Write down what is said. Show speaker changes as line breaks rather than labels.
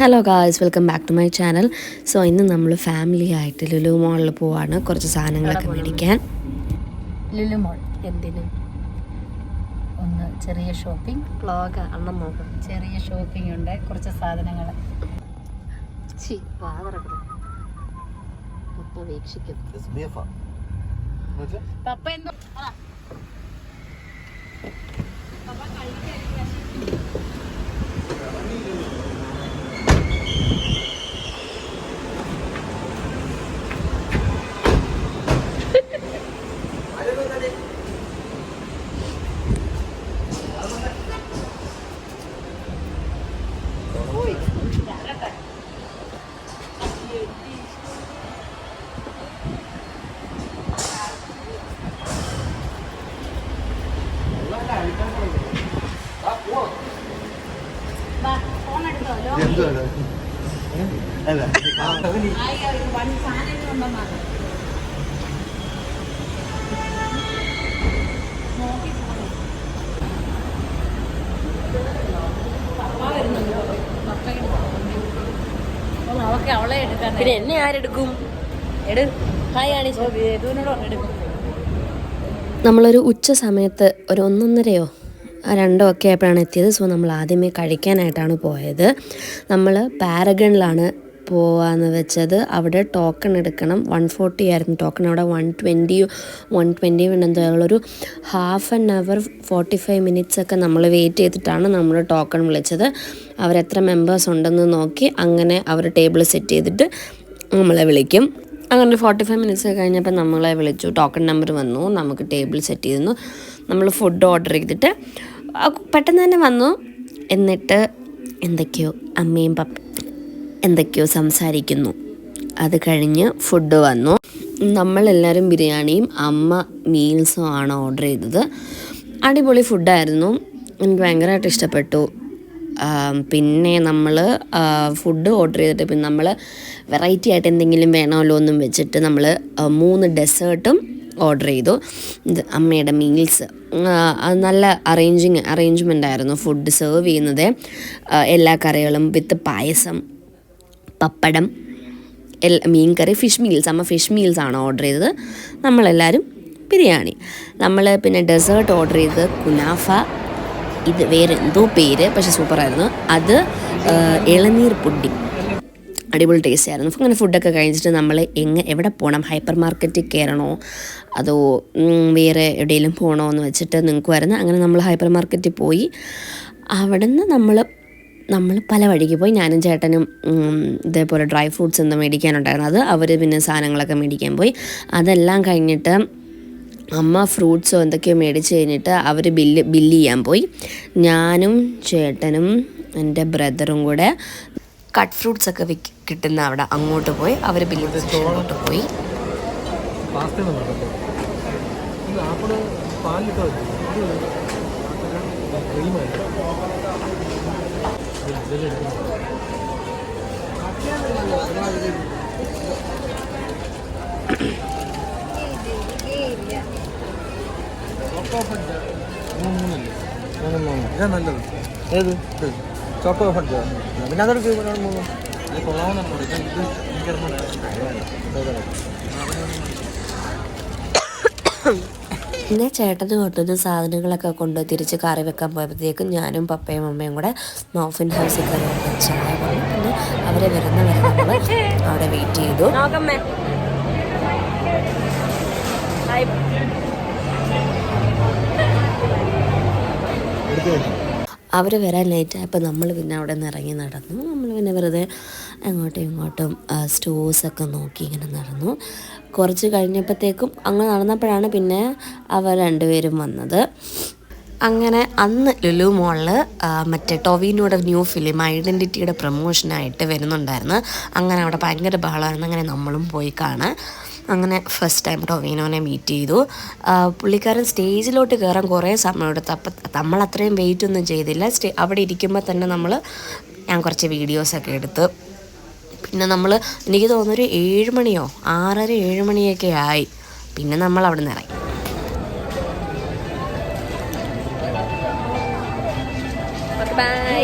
Hello guys welcome back to my channel so ഇന്ന് നമ്മൾ family ആയിട്ട് ലുലു മോളിൽ പോവാണ്. കുറച്ച് സാധനങ്ങളൊക്കെ മേടിക്കാൻ.
ലുലു മോൾ എന്തിനു? ഒന്ന് ചെറിയ ഷോപ്പിംഗ്
വ്ളോഗ് അണ്ണം നോക്കാം
ചെറിയ ഷോപ്പിംഗ് ഉണ്ട്. കുറച്ച് സാധനങ്ങൾ
വീക്ഷിക്കും.
Bitte?
പപ്പ എന്തോ ഫോൺ എടുത്തോ
എന്തുവാ അല്ല
വൺ അവളെ എടുക്കാൻ
പിന്നെ എന്നെ ആരെടുക്കും? എട്. ഹായ് ആണി
യദുവിനോട് എടുക്കും
നമ്മളൊരു ഉച്ച സമയത്ത് ഒരു ഒന്നൊന്നരയോ ആ രണ്ടോ ഒക്കെ ആയപ്പോഴാണ് എത്തിയത്. സോ നമ്മൾ ആദ്യമേ കഴിക്കാനായിട്ടാണ് പോയത്. നമ്മൾ പാരഗണിലാണ് പോവാന്ന് വെച്ചത് അവിടെ ടോക്കൺ എടുക്കണം. വൺ ഫോർട്ടി ആയിരുന്നു ടോക്കൺ അവിടെ വൺ ട്വന്റി വൺ ട്വന്റി എന്തോ ഒരു half an hour forty five minutes ഒക്കെ നമ്മൾ വെയിറ്റ് ചെയ്തിട്ടാണ് നമ്മൾ ടോക്കൺ വിളിച്ചത്. അവരെത്ര മെമ്പേഴ്സ് ഉണ്ടെന്ന് നോക്കി അങ്ങനെ അവർ ടേബിൾ സെറ്റ് ചെയ്തിട്ട് നമ്മളെ വിളിക്കും. അങ്ങനെ ഫോർട്ടി ഫൈവ് മിനിറ്റ്സ് കഴിഞ്ഞപ്പോൾ നമ്മളെ വിളിച്ചു. ടോക്കൺ നമ്പർ വന്നു. നമുക്ക് ടേബിൾ സെറ്റ് ചെയ്തിരുന്നു. നമ്മൾ ഫുഡ് ഓർഡർ ചെയ്തിട്ട് പെട്ടെന്ന് തന്നെ വന്നു. എന്നിട്ട് എന്തൊക്കെയോ അമ്മയും പപ്പ എന്തൊക്കെയോ സംസാരിക്കുന്നു. അത് കഴിഞ്ഞ് ഫുഡ് വന്നു. നമ്മളെല്ലാവരും ബിരിയാണിയും അമ്മ മീൽസും ആണ് ഓർഡർ ചെയ്തത്. അടിപൊളി ഫുഡായിരുന്നു എനിക്ക് ഭയങ്കരമായിട്ട് ഇഷ്ടപ്പെട്ടു. പിന്നെ നമ്മൾ ഫുഡ് ഓർഡർ ചെയ്തിട്ട് പിന്നെ നമ്മൾ വെറൈറ്റി ആയിട്ട് എന്തെങ്കിലും വേണമല്ലോ എന്നും വെച്ചിട്ട് നമ്മൾ മൂന്ന് ഡെസേർട്ടും ഓർഡർ ചെയ്തു. ഇത് അമ്മയുടെ മീൽസ് നല്ല അറേഞ്ചിങ് അറേഞ്ച്മെന്റ് ആയിരുന്നു ഫുഡ് സെർവ് ചെയ്യുന്നത്. എല്ലാ കറികളും വിത്ത് പായസം പപ്പടം മീൻ കറി ഫിഷ് മീൽസ് അമ്മ ഫിഷ് മീൽസ് ആണ് ഓർഡർ ചെയ്തത്. നമ്മളെല്ലാവരും ബിരിയാണി. നമ്മൾ പിന്നെ ഡെസേർട്ട് ഓർഡർ ചെയ്തത് കുനാഫ. ഇത് വേറെ എന്തോ പേര് പക്ഷെ സൂപ്പറായിരുന്നു. അത് ഇളനീർ പുഡി അടിപൊളി ടേസ്റ്റ് ആയിരുന്നു. അങ്ങനെ ഫുഡൊക്കെ കഴിച്ചിട്ട് നമ്മൾ എങ്ങ എവിടെ പോകണം ഹൈപ്പർ മാർക്കറ്റിൽ കയറണോ അതോ വേറെ എവിടെയെങ്കിലും പോകണോ എന്ന് വെച്ചിട്ട് നിൽക്കുമായിരുന്നു അങ്ങനെ നമ്മൾ ഹൈപ്പർ മാർക്കറ്റിൽ പോയി. അവിടുന്ന് നമ്മൾ നമ്മൾ പല വഴിക്ക് പോയി ഞാനും ചേട്ടനും ഇതേപോലെ ഡ്രൈ ഫ്രൂട്ട്സ് എന്താ മേടിക്കാനുണ്ടായിരുന്നു. അത് അവർ പിന്നെ സാധനങ്ങളൊക്കെ മേടിക്കാൻ പോയി. അതെല്ലാം കഴിഞ്ഞിട്ട് അമ്മ ഫ്രൂട്ട്സോ എന്തൊക്കെയോ മേടിച്ച് കഴിഞ്ഞിട്ട് അവർ ബില്ല് ബില്ല് ചെയ്യാൻ പോയി. ഞാനും ചേട്ടനും എന്റെ ബ്രദറും കൂടെ കട്ട് ഫ്രൂട്ട്സ് ഒക്കെ വിക്ക് കിട്ടുന്ന അവിടെ അങ്ങോട്ട് പോയി. അവർ ബില്ല് അങ്ങോട്ട് പോയി.
പാലിട്ട് നല്ലത് ഏത് ചോക്കോ ഫഡ് പിന്നെ അതൊക്കെ മൂന്നും ഇത്
പിന്നെ ചേട്ടന് കൊണ്ടുവന്ന സാധനങ്ങളൊക്കെ കൊണ്ട് തിരിച്ച് കറി വെക്കാൻ പോയപ്പോഴത്തേക്കും ഞാനും പപ്പയും അമ്മയും കൂടെ മോഫിൻ ഹൗസിൽ കയറി ചായ പോയി പിന്നെ അവരെ വരുന്ന വരെ നമ്മൾ അവിടെ വെയിറ്റ് ചെയ്തു. അവർ വരാൻ ലേറ്റായപ്പോൾ നമ്മൾ പിന്നെ അവിടെ നിന്ന് ഇറങ്ങി നടന്നു. നമ്മൾ പിന്നെ വെറുതെ അങ്ങോട്ടും ഇങ്ങോട്ടും സ്റ്റോഴ്സൊക്കെ നോക്കി ഇങ്ങനെ നടന്നു. കുറച്ച് കഴിഞ്ഞപ്പോഴത്തേക്കും അങ്ങനെ നടന്നപ്പോഴാണ് പിന്നെ അവർ രണ്ടുപേരും വന്നത്. അങ്ങനെ അന്ന് ലുലു മോളിൽ മറ്റേ ടോവിനോടെ ന്യൂ ഫിലിം ഐഡന്റിറ്റിയുടെ പ്രൊമോഷനായിട്ട് വരുന്നുണ്ടായിരുന്നു. അങ്ങനെ അവിടെ ഭയങ്കര ബഹളമായിരുന്നു. അങ്ങനെ നമ്മളും പോയി കാണാൻ. അങ്ങനെ ഫസ്റ്റ് ടൈം ടൊവിനോനെ മീറ്റ് ചെയ്തു. പുള്ളിക്കാരൻ സ്റ്റേജിലോട്ട് കയറാൻ കുറേ സമയം എടുത്തു. അപ്പം നമ്മൾ അത്രയും വെയിറ്റ് ഒന്നും ചെയ്തില്ല. സ്റ്റേ അവിടെ ഇരിക്കുമ്പോൾ തന്നെ നമ്മൾ ഞാൻ കുറച്ച് വീഡിയോസൊക്കെ എടുത്ത് പിന്നെ നമ്മൾ എനിക്ക് തോന്നുന്നൊരു ഏഴ് മണിയോ ആറര ഏഴ് മണിയൊക്കെ ആയി. പിന്നെ നമ്മൾ അവിടെ നിന്ന് ഇറങ്ങി. ബൈ